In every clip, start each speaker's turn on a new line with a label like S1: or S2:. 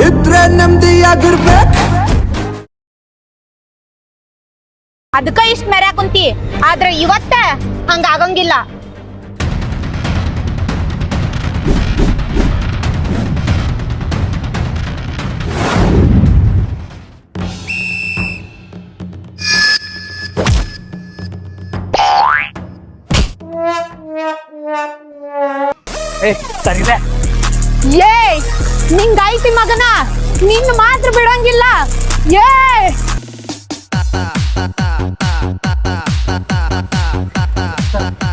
S1: ಇದ್ರೆ ನೆಮ್ಮದಿಯಾಗಿರ್ಬೇಕು
S2: ಅದಕ್ಕ ಇಷ್ಟ ಮೆರ್ಯಾಕ್ ಕುಂತಿ. ಆದ್ರ ಇವತ್ತ ಹಂಗ ಆಗಂಗಿಲ್ಲ.
S3: ಏ ಸರಿದೆ
S2: ಏ ನಿಂಗೈತಿ ಮಗನ ನಿನ್ನ ಮಾತ್ರ ಬಿಡಂಗಿಲ್ಲ. ಏ!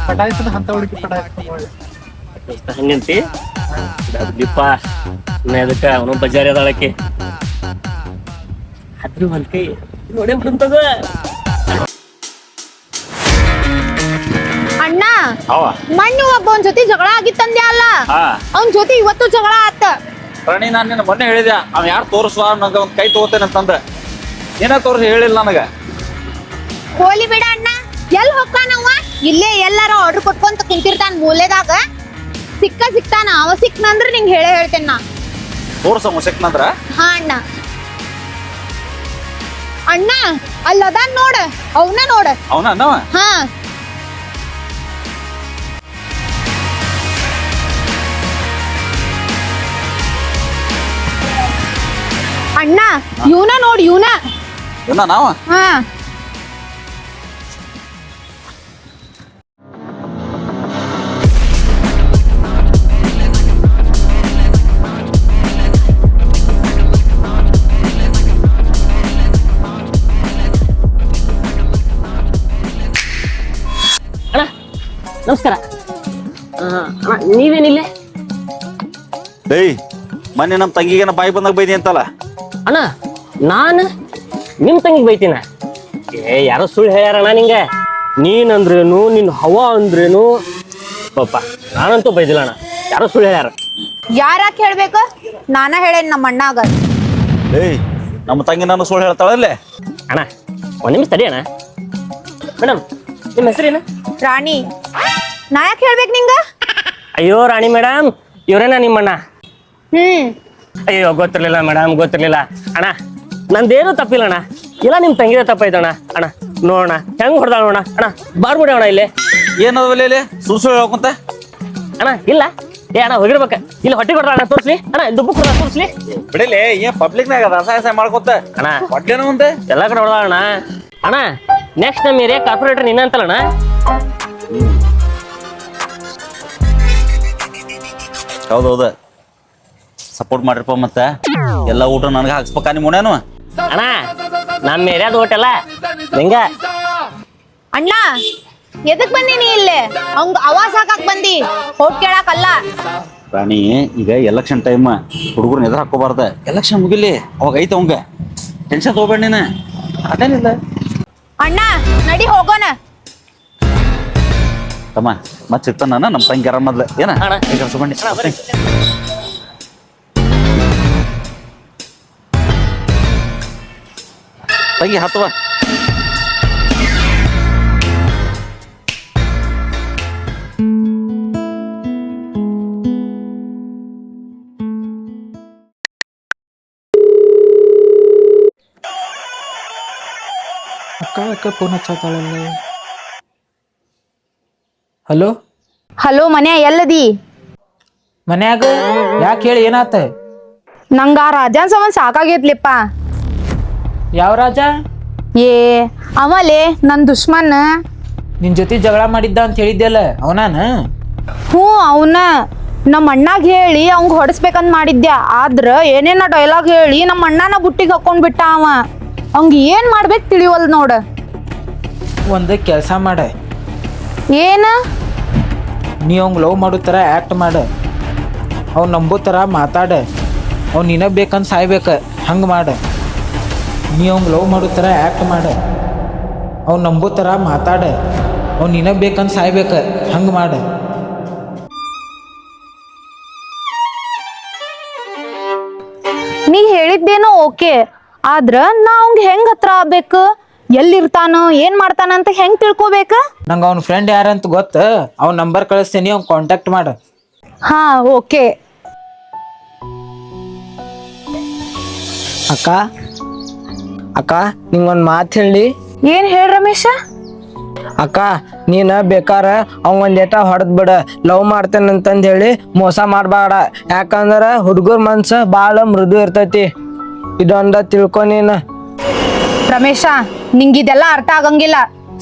S4: ಪಟಾಯಿಸದ ಹಂತ ಹುಡುಗಿ ಪಟಾಯಿಸ್ತ
S3: ಹಂಗಂತಿ? ಸುಮ್ಮನೆ ಅದಕ್ಕ ಅವನು ಬಜಾರಿ ಅದಳಕ್ಕೆ ಅದ್ರ ಒಂದ್ ಕೈ ನೋಡೇ ಬಿಡಮ್
S2: ಅಣ್ಣ
S5: ಅವ
S2: ಮಣ್ಣು ಒಬ್ಬ ಜೊತೆ ಜಗಳ ಆಗಿತ್ತಂದ್ಯಾ ಅಲ್ಲ? ಅವನ್ ಜೊತೆ ಇವತ್ತು ಜಗಳ ಆತ.
S5: ಪ್ರಾಣಿ ನಾನು ನಿನ್ನ ಮೊನ್ನೆ ಹೇಳಿದೆ ಅವ್ನು ಯಾರು ತೋರಿಸುವ ನನಗೆ ಒಂದು ಕೈ ತಗೋತೇನೆ ಅಂತಂದ್ರೆ. ಏನ ತೋರಿಸಿ ಹೇಳಿಲ್ಲ ನನಗೆ.
S2: ಹೋಲಿ ಬಿಡ ಅಣ್ಣ. ಎಲ್ ಹೋಗ್ತಾನವ ಇಲ್ಲೇ ಎಲ್ಲಾರ ಆರ್ಡರ್ ಕೊಟ್ಕೊಂತ ಕುಂತಿರ್ತಾನ ಮೂಲೆದಾಗ. ಸಿಕ್ಕ ಸಿಕ್ತಾನ ಅವ ಸಿಕ್ನಂದ್ರ ನಿಂಗೆ ಹೇಳೇ ಹೇಳ್ತೇನೆ ನಾ.
S5: ತೋರ್ಸ ಮುಸಕ್ನಂದ್ರ
S2: ಹಾ ಅಣ್ಣ. ಅಣ್ಣ ಅಲ್ಲದ ನೋಡ ಅವನ ನೋಡ.
S5: ಅವನ ಅನ್ನವ
S2: ಹಾ. ಅಣ್ಣ ಇವನ ನೋಡಿ ಇವನ.
S5: ಇವನ ನಾವ?
S2: ಹಾ.
S3: ಅಣ್ಣ ನಮಸ್ಕಾರ. ನೀವೇನಿಲ್ಲ?
S5: ಏಯ್ ಮೊನ್ನೆ ನಮ್ಮ ತಂಗಿಗೆ ಬಾಯಿ ಬಂದಾಗ ಬೈದಿ ಅಂತಲ್ಲ?
S3: ಅಣ್ಣ ನಾನು ನಿಮ್ ತಂಗಿಗೆ ಬೈತೀನ? ಏ ಯಾರೋ ಸುಳ್ಳು ಹೇಳ್ಯಾರಣ್ಣ ನಿಂಗೆ. ನೀನಂದ್ರೇನು ನಿನ್ ಹವಾ ಅಂದ್ರೇನು? ಪಾಪ ನಾನಂತೂ ಬೈದಿಲ್ಲ ಅಣ್ಣ ಯಾರೋ ಸುಳ್ಳು ಹೇಳ್ಯಾರ.
S2: ಯಾರಾಕ್ ಹೇಳ್ಬೇಕು? ನಾನ ಹೇಳೇನ್ ನಮ್ಮ ಅಣ್ಣಾಗ
S5: ಏಯ್ ನಮ್ಮ ತಂಗಿ ನಾನು ಸುಳ್ಳು ಹೇಳ್ತಾಳಲ್ಲೇ
S3: ಅಣ್ಣ ಒಂದ್ ನಿಮಿಷ ತಡಿ ಅಣ್ಣ. ಮೇಡಮ್ ನಿಮ್ಮ ಹೆಸರೇನು?
S2: ರಾಣಿ. ನಾ ಯಾಕೆ ಹೇಳ್ಬೇಕು ನಿಂಗ?
S3: ಅಯ್ಯೋ ರಾಣಿ ಮೇಡಮ್ ನಿಮ್ಮ ನಿಮ್ಮಣ್ಣ?
S2: ಹ್ಮ್.
S3: ಅಯ್ಯೋ ಗೊತ್ತಿರ್ಲಿಲ್ಲ ಮೇಡಮ್ ಗೊತ್ತಿರ್ಲಿಲ್ಲ. ಅಣ್ಣ ನಂದೇನು ತಪ್ಪಿಲ್ಲ ಅಣ್ಣ. ಇಲ್ಲ ನಿಮ್ ತಂಗಿದ ತಪ್ಪಾಯ್ತಣ್ಣ. ಅಣ್ಣ ನೋಡೋಣ. ಹೆಂಗ್ ಹೊಡೆದಾಳ ನೋಡೋಣ? ಅಣ್ಣ ಬಾರ್ಬಿಡಿ ಅಣ್ಣ ಇಲ್ಲಿ.
S5: ಏನಾದ್ರೆ ಇಲ್ಲಿ ಸುಳ್ಳು ಸುಳ್ಳು ಹೇಳ್ಕೊಂತ
S3: ಅಣ್ಣ ಇಲ್ಲ. ಏ ಅಣ್ಣ ಹೋಗಿರ್ಬೇಕ. ಇಲ್ಲಿ ಹೊಟ್ಟೆ ಕೊಡ್ರ ಅಣ್ಣ ತೋರ್ಸ್ಲಿ. ಅಣ್ಣ ದುಬ್ಬು ಕೊಡ ತೋರ್ಸ್ಲಿ.
S5: ಬಿಡಲಿ ಏನ್ ಪಬ್ಲಿಕ್ ನಾಗ ರಸಾಯಸ ಮಾಡ್ಕೊತ.
S3: ಅಣ್ಣ.
S5: ಹೊಟ್ಟೆ ಮುಂದೆ
S3: ಎಲ್ಲ ಕಡೆ ಹೊಡೆದ ಅಣ್ಣ. ಅಣ್ಣ ನೆಕ್ಸ್ಟ್ ನಮ್ಮ ಏರಿಯಾ ಕಾರ್ಪೊರೇಟರ್ ನಿನ್ನ ಅಂತಲ್ಲ ಅಣ್ಣ.
S5: ಹೌದೌದ ಸಪೋರ್ಟ್ ಮಾಡಿರಪ್ಪ ಮತ್ತೆ. ಎಲ್ಲ ಊಟ ನನಗೆ ಹಾಕ್ಸ್ಬೇಕಾ ನಿಮ್ಮ ಉಣೇನು
S3: ಅಣ್ಣ ನಮ್ಮ ಏರಿಯಾದ ಹೋಟೆಲ. ಹೆಂಗ?
S2: ಅಣ್ಣ ಎದಕ್ ಬಂದೀನಿ ಇಲ್ಲಿ? ಅವಂಗ ಅವಾಜ್ ಹಾಕಕ್ ಬಂದಿ. ಹೋಟ್ ಕೇಳಕಲ್ಲ.
S5: ರಾಣಿ ಈಗ ಎಲೆಕ್ಷನ್ ಟೈಮ್ ಹುಡುಗರು ಎದುರು ಹಾಕೋಬಾರ್ದ ಎಲೆಕ್ಷನ್ ಮುಗಿಲಿ ಅವಾಗ ಐತ ಅವಂಗ. ಟೆನ್ಷನ್ ತಗೋಬೇಡ ನೀನು. ಅದೇನಿಲ್ಲ.
S2: ಅಣ್ಣ ನಡಿ ಹೋಗೋಣ.
S5: ತಮ್ಮ ಮತ್ತೆ ಸಿಗ್ತಾನ ನಾನು? ನಮ್ಮ ತಂಗಿ ಆರಾಮದ್ಲ ಏನ?
S3: ಹೇಳ್ಕೊಂಡಿ
S5: ಸುಮ್ಮನೆ ತಂಗಿ ಹತ್ತವ
S4: ಅಕ್ಕ ಅಕ್ಕ ಫೋನ್ ಹಚ್ಚತ್ತಾಳಲ್ಲ ಹಲೋ
S2: ಹಲೋ ಮನ್ಯಾ ಎಲ್ಲದಿ
S4: ಮನ್ಯಾಗ ಯಾಕೆ ಹೇಳಿ ಏನಾತ
S2: ನಂಗ ಆ ರಾಜಾನ್ ಸಮನ್ ಸಾಕಾಗೈತ್ಲಿಪ್ಪ
S4: ಯಾವ ರಾಜ?
S2: ಏ ಅವಲೇ ನನ್ ದುಶ್ಮನ್.
S4: ನಿನ್ ಜೊತೆ ಜಗಳ ಮಾಡಿದ್ದ ಅಂತ ಹೇಳಿದ್ದೆಲ್ಲ ಅವನಾನ?
S2: ಹ್ಞೂ ಅವನ. ನಮ್ಮ ಅಣ್ಣಾಗ ಹೇಳಿ ಅವಂಗ ಹೊಡಸ್ಬೇಕಂತ ಮಾಡಿದ್ದೆ ಆದ್ರ ಏನೇನ ಡೈಲಾಗ್ ಹೇಳಿ ನಮ್ಮ ಅಣ್ಣನ ಬುಟ್ಟಿಗೆ ಹಾಕೊಂಡ್ ಬಿಟ್ಟ ಅವ. ಅವಂಗ ಏನ್ ಮಾಡ್ಬೇಕು ತಿಳಿವಲ್ ನೋಡ.
S4: ಒಂದು ಕೆಲಸ ಮಾಡ.
S2: ಏನ?
S4: ನೀ ಅವಂಗ ಲವ್ ಮಾಡೋ ಥರ ಆ್ಯಕ್ಟ್ ಮಾಡ. ಅವ್ನು ನಂಬೋ ಥರ ಮಾತಾಡ. ಅವ್ನು ನಿನಗೆ ಬೇಕಂತ ಸಾಯ್ಬೇಕ. ಹಂಗೆ ಮಾಡ. ನೀ ಅವ್ನು ಲವ್ ಮಾಡೋ ಥರ ಆ್ಯಕ್ಟ್ ಮಾಡು. ಅವ್ನು ನಂಬೋ ಥರ ಮಾತಾಡ. ಅವ್ನು ನಿನಗೆ ಬೇಕಂತ ಸಾಯ್ಬೇಕ ಹಂಗೆ ಮಾಡು.
S2: ನೀ ಹೇಳಿದ್ದೇನೋ ಓಕೆ ಆದ್ರೆ ನಾ ಅವಂಗ ಹೆಂಗ್ ಹತ್ರ ಆಗ್ಬೇಕು? ಎಲ್ಲಿರ್ತಾನೋ ಏನ್ ಮಾಡ್ತಾನ ಅಂತ ಹೆಂಗ್ ತಿಳ್ಕೊಬೇಕ?
S4: ನಂಗೆ ಅವ್ನ ಫ್ರೆಂಡ್ ಯಾರಂತ ಗೊತ್ತ ಅವ್ನ ನಂಬರ್ ಕಳಿಸ್ತೀನಿ ಅವ್ನ ಕಾಂಟ್ಯಾಕ್ಟ್ ಮಾಡು.
S2: ಹಾ ಓಕೆ.
S6: ಅಕ್ಕ ಅಕ್ಕ ನಿಂಗೊಂದು ಮಾತು ಹೇಳಿ
S2: ಏನ್ ಹೇಳ ರಮೇಶ?
S6: ಅಕ್ಕ ನೀನು ಬೇಕಾರ ಅವಂದೇಟ ಏಟ ಹೊಡೆದ್ ಬಿಡ. ಲವ್ ಮಾಡ್ತೇನೆ ಅಂತಂದು ಹೇಳಿ ಮೋಸ ಮಾಡಬೇಡ ಯಾಕಂದ್ರೆ ಹುಡುಗರ ಮನ್ಸು ಭಾಳ ಮೃದು ಇರ್ತೈತಿ. ಇದೊಂದ ತಿಳ್ಕೊ ನೀನು.
S2: ರಮೇಶ ನಿಂಗಿದೆಲ್ಲ ಅರ್ಥ ಆಗಂಗಿಲ್ಲ.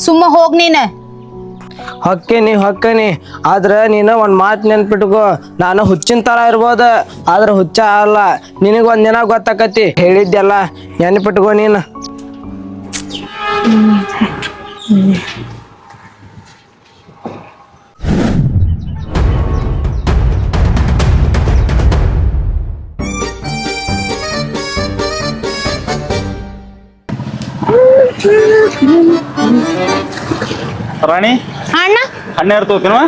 S2: ಸುಮ್ಮ ಹೋಗ್ ನೀನ್.
S6: ಹೊಕ್ಕೇನಿ ಹೊಕ್ಕೇನಿ ಆದ್ರ ನೀನು ಒಂದ್ ಮಾತು ನೆನ್ಪಿಟ್ಕೋ. ನಾನು ಹುಚ್ಚಿನ ತರ ಇರ್ಬೋದ, ಆದ್ರ ಹುಚ್ಚ ಅಲ್ಲ. ನಿನಗೆ ಒಂದಿನ ಗೊತ್ತಾಕತಿ. ಹೇಳಿದ್ದೆಲ್ಲ ನೆನ್ಪಿಟ್ಕೋ ನೀನು.
S5: ರಾಣಿ?
S2: ಅಣ್ಣ?
S5: ಹನ್ನೆರಡು ತಗೋತೀನವ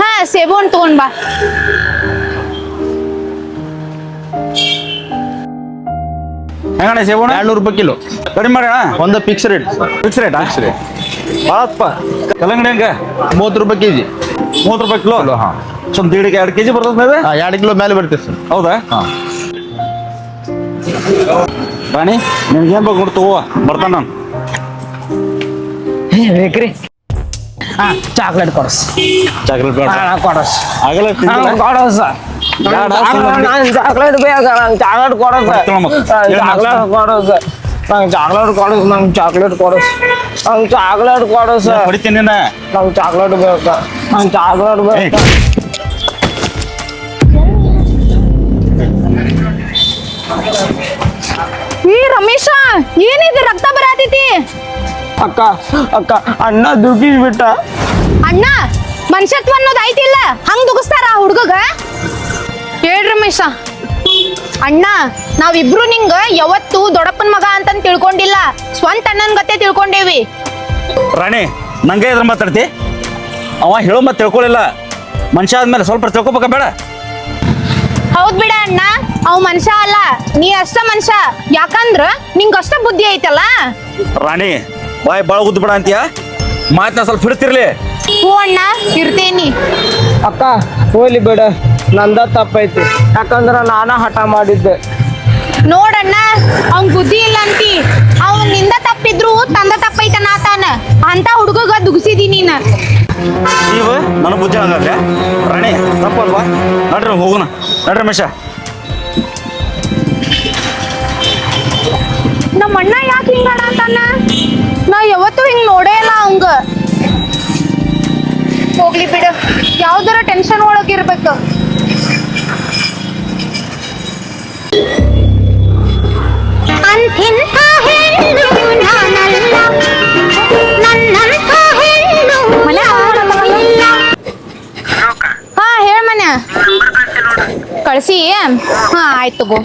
S2: ಹಾ ಸೇಬು ಹಣ್ಣು ತಗೊಂಡ್ ಬಾ.
S5: ಹೆಂಗಣ್ಣ
S7: ಎರಡ್ನೂರು ರೂಪಾಯಿ ಕಿಲೋ.
S5: ಕಡಿಮೆ ಮಾಡೋಣ
S7: ಒಂದು fix rate
S5: fix rate
S7: fix rate
S5: ಭಾಳಪ್ಪ ಕಲ್ಲಂಗಡಿ ಹೆಂಗ?
S7: ಮೂವತ್ತು ರೂಪಾಯಿ ಕೆಜಿ.
S5: ಮೂವತ್ತು ರೂಪಾಯಿ ಕಿಲೋ?
S7: ಹಾಂ.
S5: ಸ್ವಲ್ಪ ದೀಡಿಗೆ ಎರಡು ಕೆಜಿ ಬರ್ತದ ಮೇಲೆ
S7: ಎರಡು ಕಿಲೋ ಮೇಲೆ ಬರ್ತೈತೆ ಸರ್.
S5: ಹೌದಾ?
S7: ಹಾಂ.
S5: ರಾಣಿ ಬೇಕು ನೋಡಿ ತಗೋ ಬರ್ತಾನ ನಾನು.
S6: ಬೇಕ್ರಿ. ಹಾ ಚಾಕ್ಲೇಟ್ ಕೊಡಸ್
S5: ಚಾಕ್ಲೇಟ್ ಬೇಡ
S6: ಹಾ ಕೊಡಸ್
S5: ಆಗಲ್ಲ ತಿಂದಿಲ್ಲ?
S6: ಕೊಡಸ್
S5: ಬೇಡ, ಸುಮ್ನೆ
S6: ಚಾಕ್ಲೇಟ್ ಬೇಕು ನಂಗೆ ಚಾಕ್ಲೇಟ್ ಕೊಡಸ್
S5: ಬರ್ತೀವಿ ಮಗ. ಹೇಳು
S6: ಚಾಕ್ಲೇಟ್ ಕೊಡಸ್ ನಂಗೆ ಚಾಕ್ಲೇಟ್ ಕೊಡಸ್ ನಂಗೆ ಚಾಕ್ಲೇಟ್ ಕೊಡಸ್ ನಂಗೆ ಚಾಕ್ಲೇಟ್ ಕೊಡಸ್
S5: ಹೊಡಿತೀನಿ ನಿನ್ನ
S6: ನಂಗೆ ಚಾಕ್ಲೇಟ್ ಬೇಕು ನಂಗೆ ಚಾಕ್ಲೇಟ್
S5: ಏಯ್,
S6: ಬೇಕು
S2: ಈ ರಮೇಶ ಏನಿದೆ ರಕ್ತ ಬರಾತೈತಿ
S6: ಅಕ್ಕ ಅಕ್ಕ ಅಣ್ಣ ದುಡ್ಡಿಸ್ ಬಿಟ್ಟ.
S2: ಅಣ್ಣ ಮನುಷ್ಯತ್ವ ಅನ್ನೋದು ಐತಿಲ್ಲ ಹಂಗ್ ದುಗಿಸ್ತಾರ ಆ ಹುಡ್ಗಗ? ಹೇಳ್ರಿ ರಮೇಶ. ಅಣ್ಣ ನಾವಿಬ್ರು ನಿಂಗ ಯಾವತ್ತು ದೊಡ್ಡಪ್ಪನ ಮಗ ಅಂತಂದ್ ತಿಳ್ಕೊಂಡಿಲ್ಲ. ಸ್ವಂತ ಅಣ್ಣನ ಗತೆ ತಿಳ್ಕೊಂಡೇವಿ.
S5: ರಾಣಿ ನಂಗೆ ಇದ್ರ ಮಾತಾಡ್ತಿ ಅವ ಹೇಳೋ ಮತ್ತೆ ತಿಳ್ಕೊಳ್ಳಿಲ್ಲ ಮನುಷ್ಯ ಆದ್ಮೇಲೆ ಸ್ವಲ್ಪ ತಿಳ್ಕೊಬೇಕ ಬೇಡ.
S2: ಹೌದ್ ಬಿಡ ಅಣ್ಣ ಅವ್ ಮನುಷ್ಯ ಅಲ್ಲ. ನೀ ಅಷ್ಟ ಮನುಷ್ಯ. ಯಾಕಂದ್ರ ನಿಂಗ ಅಷ್ಟ ಬುದ್ಧಿ ಐತಲ್ಲ?
S5: ರಾಣಿ ಬಾಯ್ ಬಾಳ ಉದ್ದ ಬಿಡ ಅಂತೀಯ? ಮಾತನ್ನ ಸ್ವಲ್ಪ ಹಿಡ್ತಿರ್ಲಿ.
S2: ಹೂವಣ್ಣ ಅಣ್ಣ ಇರ್ತೇನಿ
S6: ಅಕ್ಕ ಹೋಗ್ಲಿ ಬಿಡ. ನಂದ ತಪ್ಪೈತಿ. ಯಾಕಂದ್ರ ನಾನ ಹಠ ಮಾಡಿದ್ದೆ.
S2: ನೋಡಣ್ಣ ಅವ್ನ್ ಬುದ್ಧಿ ಇಲ್ಲ ಅಂತಿ. ಅವ್ನ್ನಿಂದ ತಪ್ಪಿದ್ರು ತಂದ ತಪ್ಪೈತನ ತಾನ ಅಂತ ಹುಡುಗಗ ದುಗ್ಸಿದಿ ನೀನ.
S5: ನೀವು ನನ್ನ ಬುದ್ಧಿ ಹಂಗಾದ್ರೆ ರಾಣಿ ತಪ್ಪಲ್ವಾ? ನಡ್ರಿ ಹೋಗೋಣ ನಡ್ರಿ ರಮೇಶ
S2: ನಮ್ಮ ಅಣ್ಣ ಯಾಕೆ ಹಿಂಗಣ ಅಂತಾನ ಹೋಗ್ಲಿ ಬಿಡು. ಯಾವ್ದಾರ ಟೆನ್ಷನ್ ಒಳಗಿರ್ಬೇಕು
S8: ಅಂಥಿಂಥ ಹೆಣ್ಣು ನಾನಲ್ಲ. ನನ್ನಂಥ ಹೆಣ್ಣು ಇಲ್ಲ.
S2: ಹಾ ಹೇಳ ಮನ್ಯ ಕಳ್ಸಿ. ಹಾ ಆಯ್ತು ತಗೋ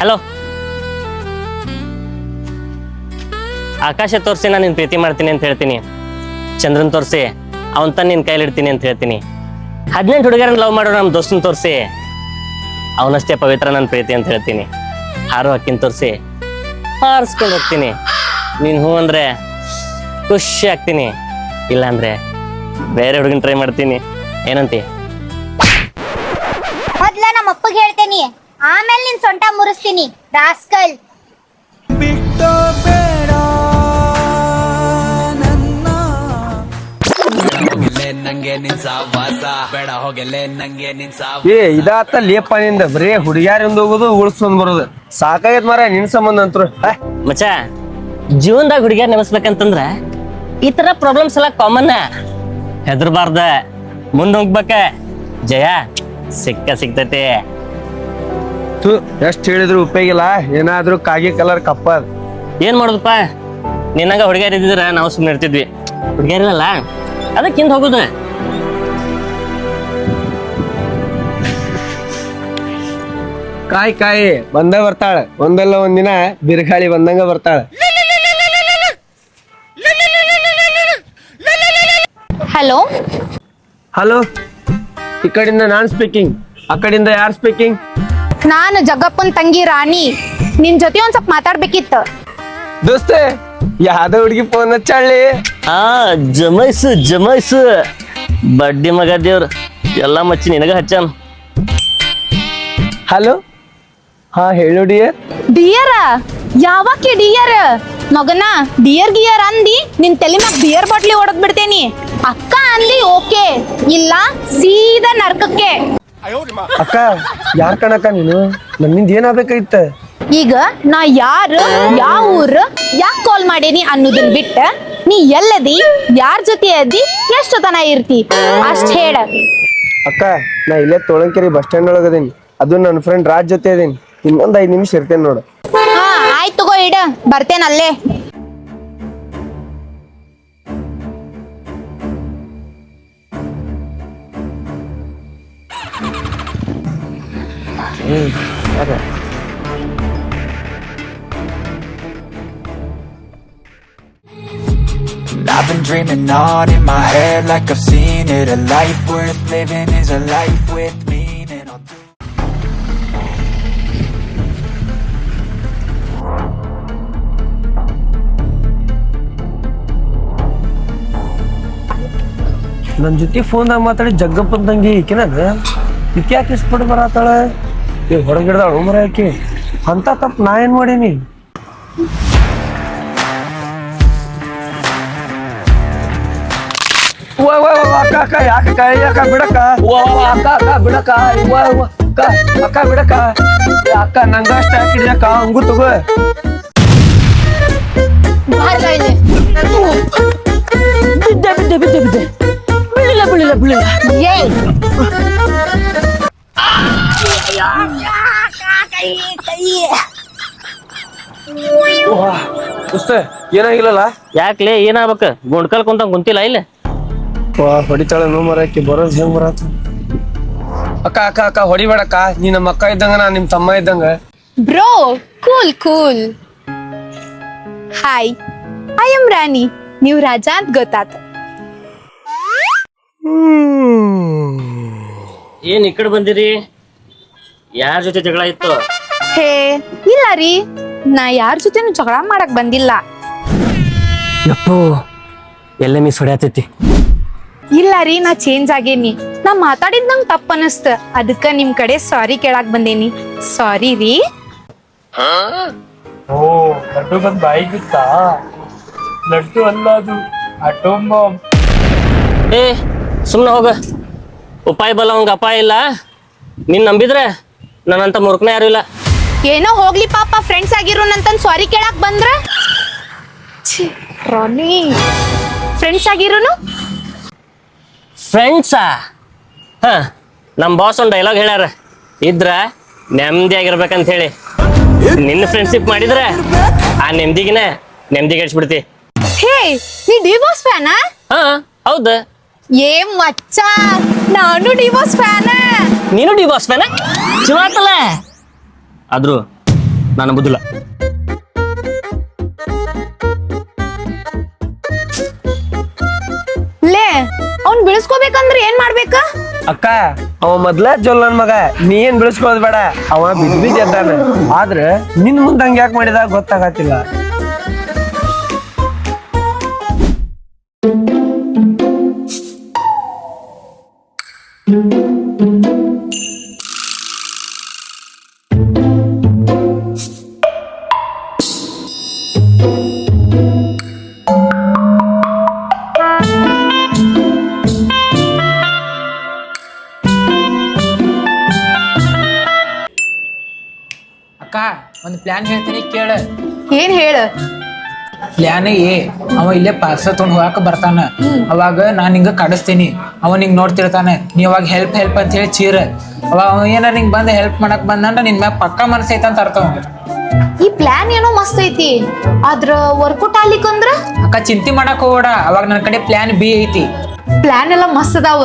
S3: ಹಲೋ ಆಕಾಶ ತೋರಿಸಿ, ನಾನು ನಿನ್ನ ಪ್ರೀತಿ ಮಾಡ್ತೀನಿ ಅಂತ ಹೇಳ್ತೀನಿ. ಚಂದ್ರನ್ ತೋರಿಸಿ, ಅವನ್ ತನ್ನ ನಿನ್ನ ಕೈಲಿಡ್ತೀನಿ ಅಂತ ಹೇಳ್ತೀನಿ. ಹದಿನೆಂಟು ಹುಡುಗರನ್ನ ಲವ್ ಮಾಡೋ ನಮ್ಮ ದೋಸ್ತನ ತೋರಿಸಿ, ಅವನಷ್ಟೇ ಪವಿತ್ರ ನನ್ನ ಪ್ರೀತಿ ಅಂತ ಹೇಳ್ತೀನಿ. ಹಾರು ಹಕ್ಕಿನ ತೋರಿಸಿ, ಹಾರಿಸ್ಕೊಂಡು ಹೋಗ್ತೀನಿ. ನೀನು ಹೂ ಅಂದ್ರೆ ಖುಷಿ ಆಗ್ತೀನಿ. ಇಲ್ಲಾಂದ್ರೆ ಬೇರೆ ಹುಡುಗನ್ ಟ್ರೈ ಮಾಡ್ತೀನಿ. ಏನಂತಿ?
S8: ಮೊದ್ಲ ನಮ್ಮ ಅಪ್ಪಗೆ ಹೇಳ್ತೇನಿ ಆಮೇಲೆ ನಿನ್ ಸೊಂಟ ಮುರಿಸ್ತೀನಿ ರಾಸ್ಕಲ್.
S1: ಬಿಟ್ಟು ಬೇಡ ನನ್ನ.
S6: ಏ ಇದಾತ ಲೇಪ ನಿಂದ ಬರೇ ಹುಡುಗ್ಯಾರಿಂದ ಹೋಗೋದು ಉಳ್ಸ್ಕೊಂಡ್ ಬರೋದು. ಸಾಕಾಗೈತ್ ಮರ ನಿನ್ ಸಂಬಂಧ ಅಂತರು
S3: ಮಚ್ಚ ಜೀವನದಾಗ ಹುಡುಗಿಯರ್ ನೆನೆಸ್ಬೇಕಂತಂದ್ರ ಈ ತರ ಪ್ರಾಬ್ಲಮ್ಸ್ ಎಲ್ಲ ಕಾಮನ್ ಹೆದರ್ಬಾರ್ದ. ಮುಂದ್ ಹೋಗ್ಬೇಕ. ಜಯ ಸಿಕ್ಕ ಸಿಗ್ತೈತಿ.
S6: ಎಷ್ಟ್ ಹೇಳಿದ್ರು ಉಪಯೋಗಿಲ್ಲ. ಏನಾದ್ರೂ ಕಾಗಿ ಕಲರ್ ಕಪ್ಪ.
S3: ಏನ್ ಮಾಡುದಪ್ಪ? ನಿನ್ನಂಗ ಹುಡುಗಿಯರ್ ಇದ್ದಿದ್ರ ನಾವು ಸುಮ್ಮನೆ ಇರ್ತಿದ್ವಿ. ಹುಡುಗಿಯರಿಲ್ಲ ಅದಕ್ಕೆ ಹೋಗುದ ಹೋಗುದು.
S6: ಕಾಯಿ ಕಾಯಿ ಬಂದ ಬರ್ತಾಳ. ಒಂದಲ್ಲ ಒಂದಿನ ಬಿರುಗಾಳಿ ಬಂದಂಗ ಬರ್ತಾಳ.
S2: ಹಲೋ?
S6: ಹಲೋ? ಈ ಕಡೆಯಿಂದ ನಾನ್ ಸ್ಪೀಕಿಂಗ್ ಆ ಕಡೆಯಿಂದ ಯಾರು ಸ್ಪೀಕಿಂಗ್
S2: ನಾನು ಜಗ್ಗಪ್ಪನ್ ತಂಗಿ ರಾಣಿ. ನಿನ್ ಜೊತೆ ಒಂದ್ ಸ್ವಲ್ಪ ಮಾತಾಡ್ಬೇಕಿತ್ತು.
S6: ದೋಸ್ತ ಯಾವ್ದೋ ಹುಡುಗಿ ಫೋನ್ ಹಚ್ಚಾಳಿ?
S3: ಆ ಜಮಾಯ್ಸು ಜಮಾಯ್ಸು ಬಡ್ಡಿ ಮಗ ದೇವ್ರ ಎಲ್ಲ ಮಚ್ಚಿ ನಿನಗ ಹಚ್ಚಾನ.
S6: ಹಲೋ? ಹಾ ಹೇಳು ಡಿಯರ್.
S2: ಡಿಯರ? ಯಾವಾಕಿ ಡಿಯರ್? ಮಗನ ಡಿಯರ್ ಗಿಯರ್ ಅಂದಿ ನಿನ್ ತಲೆ ಮ್ಯಾಗ ಬಿಯರ್ ಬಾಟ್ಲಿ ಹೊಡೆದ್ ಬಿಡ್ತೇನಿ. ಅಕ್ಕ ಅಂದಿ ಓಕೆ. ಇಲ್ಲ ಸೀದಾ ನರ್ಕಕ್ಕೆ.
S6: ಅಕ್ಕ ಯಾರ್ ಕಣಕ್ಕ ನೀನು? ನನ್ನಿಂದ ಏನಾಗ್ಬೇಕಾಗಿತ್ತ?
S2: ಈಗ ನಾ ಯಾರು ಯಾವ ಊರು ಯಾಕೆ ಕಾಲ್ ಮಾಡೇನಿ ಅನ್ನೋದನ್ ಬಿಟ್ಟ ನೀ ಎಲ್ಲದಿ ಯಾರ ಜೊತೆ ಅದಿ ಎಷ್ಟು ತನ ಇರ್ತಿ? ಅಷ್ಟ್ ಹೇಳ.
S6: ಅಕ್ಕ ನಾ ಇಲ್ಲೇ ತೋಳಂಕೆರೆ ಬಸ್ ಸ್ಟ್ಯಾಂಡ್ ಒಳಗದೇನಿ ಅದು ನನ್ನ ಫ್ರೆಂಡ್ ರಾಜ್ ಜೊತೆ ಅದೀನಿ. ಇನ್ನೊಂದ್ ಐದ್ ನಿಮಿಷ ಇರ್ತೇನೆ ನೋಡು.
S2: ಹಾ ಆಯ್ತು ತಗೋ ಇಡ. ಬರ್ತೇನೆ ಅಲ್ಲೇ
S1: I've been dreaming on in my head like I've seen it. A life worth living is a life with meaning. I'll do
S6: ನನ್ನ ಜೊತೆ ಫೋನ್ದಾಗ ಮಾತಾಡಿ ಜಗ್ಗಪ್ಪನ ತಂಗಿ ಈಕಿನಾಗ ಈಕೆ ಯಾಕೆ ಇಸ್ಪಟ್ಟು ಬರತ್ತಾಳ ಈ ಹೊರಗಿಡ್ದಾಳ ಮರ ಆಕಿ? ಅಂತ ತಪ್ಪು ನಾ ಏನ್ ಮಾಡೀನಿ? ವಾ ವಾ ವಾ, ಅಕ್ಕ ಅಕ್ಕ ಯಾಕಕ್ಕ ಯಾಕ ಬಿಡಕ್ಕ? ವಾ ವಾ, ಅಕ್ಕ ಅಕ್ಕ ಬಿಡಕ್ಕ ವಾ ವಾ, ಅಕ್ಕ ಅಕ್ಕ ಬಿಡಕ್ಕ? ಏ, ಅಕ್ಕ ನಂಗ ಅಷ್ಟ ಹಾಕಿಡಿ ಅಕ್ಕ ಹಂಗು ತಗೋ.
S2: ಬಾರ್ ಬಾ ಇಲ್ಲಿ.
S6: ಬಿದ್ದೆ ಬಿದ್ದೆ ಬಿದ್ದೆ ಬಿದ್ದೆ. ಬೀಳಿಲ್ಲ ಬೀಳಿಲ್ಲ ಬೀಳಿಲ್ಲ.
S2: ಏಯ್.
S6: ವಾ ದೋಸ್ತ ಏನಾಗಿಲ್ಲಲ್ಲ?
S3: ಯಾಕ್ಲೆ ಏನಾಗ್ಬೇಕ? ಗುಂಡ್ಕಲ್ ಕುಂತ ಕುಂತಿಲ್ಲ ಇಲ್ಲ.
S6: ವಾ ಹೊಡಿತಾಳ ನೋ ಮರಕ್ಕೆ ಬರೋದು ಹೆಂಗ್ ಬರತ್ತ ಅಕ್ಕ ಅಕ್ಕ ಅಕ್ಕ ಹೊಡಿಬೇಡಕ್ಕ. ನೀ ನಮ್ಮ ಅಕ್ಕ ಇದ್ದಂಗ ನಾ ನಿಮ್ ತಮ್ಮ ಇದ್ದಂಗ.
S2: Bro cool cool. Hi I am Rani ನೀವು ರಾಜ ಅಂತ ಗೊತ್ತಾತ.
S3: ಏನ್ ಈ ಕಡೆ ಬಂದಿರಿ? ಯಾರ ಜೊತೆ ಜಗಳ ಇತ್ತು?
S2: ಹೇ ಇಲ್ಲ ರೀ. ನಾ ಯಾರ ಜೊತೆನೂ ಜಗಳ ಮಾಡಕ್ ಬಂದಿಲ್ಲ.
S3: ಯಪ್ಪೋ ಎಲ್ಲ ಮಿಸ್ ಹೊಡ್ಯಾತೈತಿ
S2: ಇಲ್ಲ ರೀ ನಾ ಚೇಂಜ್ ಆಗೇನಿ. ನಾ ಮಾತಾಡಿದ್ ನಂಗೆ ತಪ್ಪ ಅನಸ್ತ. ಅದಕ್ಕ ನಿಮ್ ಕಡೆ ಸಾರಿ ಕೇಳಾಕ್ ಬಂದೇನಿ. ಸಾರಿ ರೀ.
S4: ಓ ಲಡ್ಡು ಬಂದ್ ಬಿತ್ತಾ? ಲಡ್ಡು ಅಲ್ಲ ಅದು ಅಟೋಮ್ ಬಾಂಬ್.
S3: ಏ ಸುಮ್ಮನೆ ಹೋಗ. ಉಪಾಯ ಬಲ್ಲ ಅವಂಗ ಅಪಾಯ ಇಲ್ಲ. ನಿನ್ ನಂಬಿದ್ರೆ ನನ್ನಂತ ಮುರುಕನ ಯಾರು ಇಲ್ಲ.
S2: ಏನೋ ಹೋಗ್ಲಿ ಪಾಪ ಫ್ರೆಂಡ್ಸ್ ಆಗಿರೋನಂತ ಸಾರಿ ಕೇಳಕ್ ಬಂದ್ರ? ಛೀ, ರಾಣಿ. ಫ್ರೆಂಡ್ಸ್ ಆಗಿರೋನು?
S3: ಫ್ರೆಂಡ್ಸಾ ಹಾ ನಮ್ಮ ಬಾಸ್ ಒಂದು ಡೈಲಾಗ್ ಹೇಳ್ಯಾರ. ಇದ್ರ ನೆಮ್ಮದಿ ಆಗಿರ್ಬೇಕಂತ ಹೇಳಿ. ನಿನ್ನ ಫ್ರೆಂಡ್ಶಿಪ್ ಮಾಡಿದ್ರೆ ಆ ನೆಮ್ಮದಿಗಿನ ನೆಮ್ಮದಿ ಹಚ್ಬಿಡ್ತಿ
S2: ಹೇ ನೀ ಡಿವೋರ್ಸ್ ಫ್ಯಾನಾ
S3: ಹಾ ಹೌದು.
S2: ಏ ಮಚ್ಚ ನಾನು ಡಿವೋರ್ಸ್ ಫ್ಯಾನ
S3: ನೀನು ಡಿ ಬಾಸ್ ಫ್ಯಾನ ಚಲೋ ಆತಲ್ಲ? ಆದ್ರೂ ನಾನು ಬುದ್ಧಿಲ್ಲ
S2: ಲೇ ಅವ್ನ್ ಬಿಳಿಸ್ಕೋಬೇಕಂದ್ರೆ ಏನ್ ಮಾಡ್ಬೇಕ?
S6: ಅಕ್ಕ ಅವ ಮೊದ್ಲ ಜೊಲ್ಲನ್ ಮಗ. ನೀ ಏನ್ ಬಿಡಿಸ್ಕೊಳ್ಳೋದ್ ಬೇಡ. ಅವ ಬಿದ್ ಆದ್ರೆ ಎದ್ದಾನ ಆದ್ರ ನಿನ್ ಮುಂದ್ ಹಂಗ್ಯಾಕ್ ಯಾಕೆ ಮಾಡಿದ ಗೊತ್ತಾಗತ್ತಿಲ್ಲ.
S4: ಪ್ಲಾನ್ ಹೇಳ್ತೀನಿ ಕೇಳ.
S2: ಏನ್ ಹೇಳ?
S4: ಪ್ಲಾನ್ ಏ ಅವ ಇಲ್ಲೇ ಪಾರ್ಸಲ್ ತೊಗೊಂಡು ಹೋಗಾಕ ಬರ್ತಾನ. ಅವಾಗ ನಾನು ನಿಂಗ ಕಡಿಸ್ತೀನಿ. ಅವ ನಿಂಗೆ ನೋಡ್ತಿರ್ತಾನೆ. ನೀ ಅವಾಗ ಹೆಲ್ಪ್ ಹೆಲ್ಪ್ ಅಂತ ಹೇಳಿ ಚೀರ. ಅವಾಗ ಅವ ಏನಾರ ನಿಂಗೆ ಬಂದು ಹೆಲ್ಪ್ ಮಾಡಕ್ ಬಂದನ ನಿನ್ ಮ್ಯಾಗ ಪಕ್ಕ ಮನಸ್ಸೈತ ಅಂತ ಅರ್ಥ.
S2: ಈ ಪ್ಲಾನ್ ಏನೋ ಮಸ್ತ್ ಐತಿ. ಆದ್ರ ವರ್ಕೌಟ್ ಆಗ್ಲಿಕ್ಕಂದ್ರ
S4: ಅಕ್ಕ ಚಿಂತೆ ಮಾಡಕ್ ಹೋಗೋಡ ಅವಾಗ ನನ್ನ ಕಡೆ ಪ್ಲಾನ್ ಬಿ ಐತಿ.
S2: ಪ್ಲಾನ್ ಎಲ್ಲ ಮಸ್ತ್ ಅದಾವ.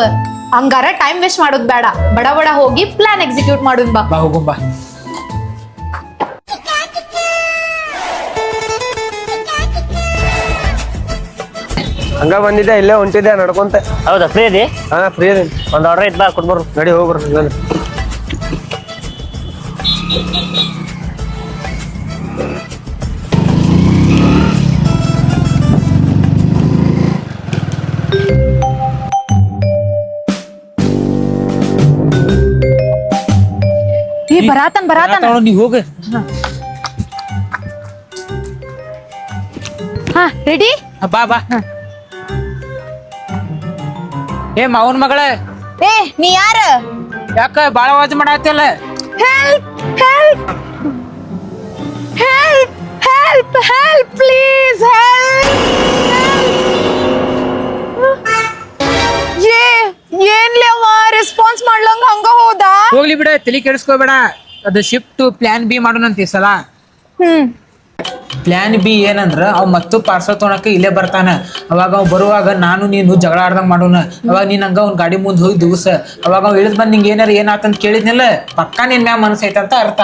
S2: ಹಂಗಾರ ಟೈಮ್ ವೇಸ್ಟ್ ಮಾಡೋದ್ ಬೇಡ. ಬಡ ಬಡ ಹೋಗಿ ಪ್ಲಾನ್ ಎಕ್ಸಿಕ್ಯೂಟ್ ಮಾಡೋದ್ ಬಾ.
S4: ಬಾ ಹೋಗುಂ ಬಾ.
S6: ಹಂಗ ಬಂದಿದ್ದೆ ಇಲ್ಲೇ ಹೊಂಟಿದ್ದೆ ನಡ್ಕೊಂತ.
S3: ಹೌದಾ? ಫ್ರೀ ಇದೆ?
S6: ಹಾ ಫ್ರೀ ಇದೆ
S3: ಒಂದು ಆರ್ಡರ್ ಇತ್ತು ಬಾ ಕೊಟ್ಬರು
S6: ನಡಿ ಹೋಗ್ಬರು ಹಂಗಂದ್ರೆ
S2: ಈ ಬರಾತನ್ ಬರಾತನ್.
S4: ನೀ ಹೋಗ.
S2: ಹಾ. ರೆಡಿ
S4: ಬಾ ಬಾ. ಏ ಮಾವನ್ ಮಗಳ.
S2: ಏ ನೀ ಯಾರ?
S4: ಯಾಕ ಬಾಳ ಆವಾಜ್ ಮಾಡತ್ತಿಲ್ಲ
S2: help help help help help please ಏ ಏನ್ಲಿ ಅವ ರೆಸ್ಪಾನ್ಸ್ ಮಾಡ್ಲಂಗ ಹಂಗ ಹೋದ?
S4: ಹೋಗ್ಲಿ ಬಿಡ ತಲೆ ಕೆಡಿಸ್ಕೋಬೇಡ. ಅದು ಶಿಫ್ಟ್ ಪ್ಲಾನ್ ಬಿ ಮಾಡೋಣಂತ ಈ ಸಲ.
S2: ಹ್ಮ್.
S4: ಪ್ಲಾನ್ ಬಿ ಏನಂದ್ರ ಅವ್ ಮತ್ತು ಪಾರ್ಸಲ್ ತೊಗೊಳಕ ಇಲ್ಲೇ ಬರ್ತಾನ. ಅವಾಗ ಅವ್ ಬರುವಾಗ ನಾನು ನೀನು ಜಗಳ ಆಡ್ದಂಗ್ ಮಾಡೋಣ. ಅವಾಗ ನೀನ್ ಹಂಗ ಅವ್ನ ಗಾಡಿ ಮುಂದೆ ಹೋಗಿ ದಿವಸ ಅವಾಗ ಅವ್ ಇಳಿದ್ ಬಂದ್ ನಿಂಗೆ ಏನಾರ ಏನಾತಂತ ಕೇಳಿದ್ನಿಲ್ಲ, ಪಕ್ಕಾ ನಿನ್ ಮ್ಯಾಮ್ ಮನಸ್ಸು ಅಂತ ಅರ್ಥ.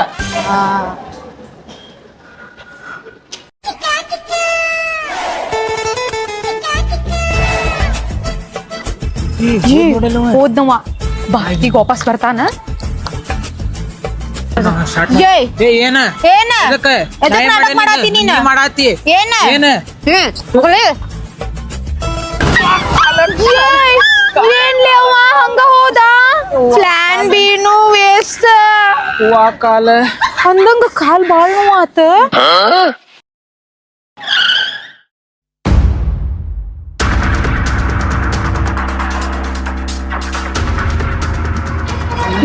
S2: ಹೋದ್ನವ ಬಾಟಿಗೆ ವಾಪಸ್ ಬರ್ತಾನ.
S4: ಏನ?
S2: ಏನ?
S4: ಎದಕ್ಕ?
S2: ಎದಕ್
S4: ನಾ ಏನ್
S2: ನಾಟಕ
S4: ಮಾಡೇನಿ
S2: ಮಾಡಾತಿ
S4: ನೀನು?
S2: ನೀನು
S4: ನೀ ಮಾಡಾತಿ
S2: ಏನ?
S4: ಏನ?
S2: ಹ್ಮ್ ಹೋಗ್ಲಿ ಏನ್ಲಿ ಅವ ಹಂಗ ಹೋದ? ಪ್ಲಾನ್ ಬಿನು ವೇಸ್ಟ್
S4: ಹೂವಾ ಕಾಲ.
S2: ಅಂದಂಗ ಕಾಲ್ ಬಾಳ್ ನೋವಾತ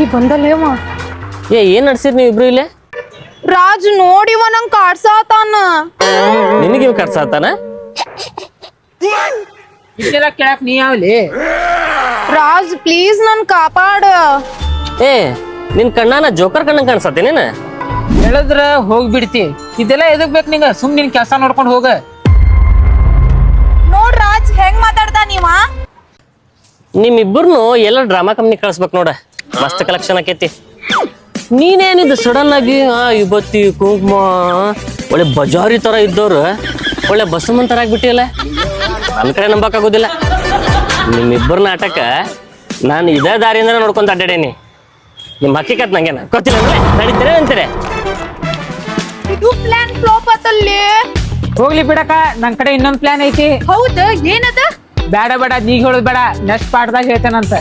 S2: ಈ ಬಂದಲ್ಲೇವ?
S3: ಏ ಏನ್ ನಡ್ಸಿರ್ ನೀವು ಇಬ್ರು ಇಲ್ಲೇ?
S2: ರಾಜ್ ನೋಡಿವ ನಂಗ್ ಕಾಡ್ಸಾತಾನ.
S3: ನಿನಗೆ ಇವ್ ಕಟ್ಸಾತಾನ
S4: ಕೇಳಕ್ ನೀ ಯಾವ್ಲಿ?
S2: ರಾಜ್ ಪ್ಲೀಸ್ ನನ್ ಕಾಪಾಡ.
S3: ಏ ನಿನ್ ಕಣ್ಣನ ಜೋಕರ್ ಕಣ್ಣ ಕಾಣಿಸತ್ತೇನೇನ
S4: ಹೇಳಿದ್ರ ಹೋಗ್ಬಿಡ್ತಿ. ಇದೆಲ್ಲ ಎದಕ್ ಬೇಕು ನಿಂಗ? ಸುಮ್ ನಿನ್ ಕೆಲಸ ನೋಡ್ಕೊಂಡು ಹೋಗ.
S2: ನೋಡ್ ರಾಜ್ ಹೆಂಗ್ ಮಾತಾಡ್ತಾ ನೀವ?
S3: ನಿಮ್ಮಿಬ್ಬರನ್ನು ಎಲ್ಲ ಡ್ರಾಮಾ ಕಂಪ್ನಿ ಕಳ್ಸ್ಬೇಕ್ ನೋಡ. ಮಸ್ತ್ ಕಲೆಕ್ಷನ್ ಆಕೈತಿ. ನೀನೇನಿದ್ದು ಸಡನ್ ಆಗಿ? ಆ ಯುವತಿ ಕುಂಕುಮ ಒಳ್ಳೆ ಬಜಾರಿ ತರ ಇದ್ದವ್ರು. ಒಳ್ಳೆ ಬಸವಂತರ ತರ ಆಗ್ಬಿಟ್ಟಿಯಲ್ಲ? ನನ್ನ ಕಡೆ ನಂಬಕ್ಕಾಗೋದಿಲ್ಲ. ನಿಮ್ಮಿಬ್ಬರ ನಾಟಕ ನಾನು ಇದೇ ದಾರಿಯಿಂದ ನೋಡ್ಕೊಂತ ಅಡ್ಡಾಡೇನಿ. ನಿಮ್ಮ ಹಕ್ಕಿಕತ್ ನಂಗೇನ ಗೊತ್ತಿಲ್ಲ ಅಂದ್ರೆ ನಡೀತೀರ ಅಂತೀರ?
S2: ಇದು ಪ್ಲಾನ್ ಫ್ಲಾಪ್ ಆತಲ್ಲಿ.
S4: ಹೋಗ್ಲಿ ಬಿಡಕ ನನ್ ಕಡೆ ಇನ್ನೊಂದ್ ಪ್ಲಾನ್ ಐತಿ.
S2: ಹೌದು ಏನದ?
S4: ಬೇಡ ಬೇಡ ನೀಗ್ ಹೇಳೋದ್ ಬೇಡ. ನೆಕ್ಸ್ಟ್ ಪಾಠದಾಗ ಹೇಳ್ತೇನಂತ.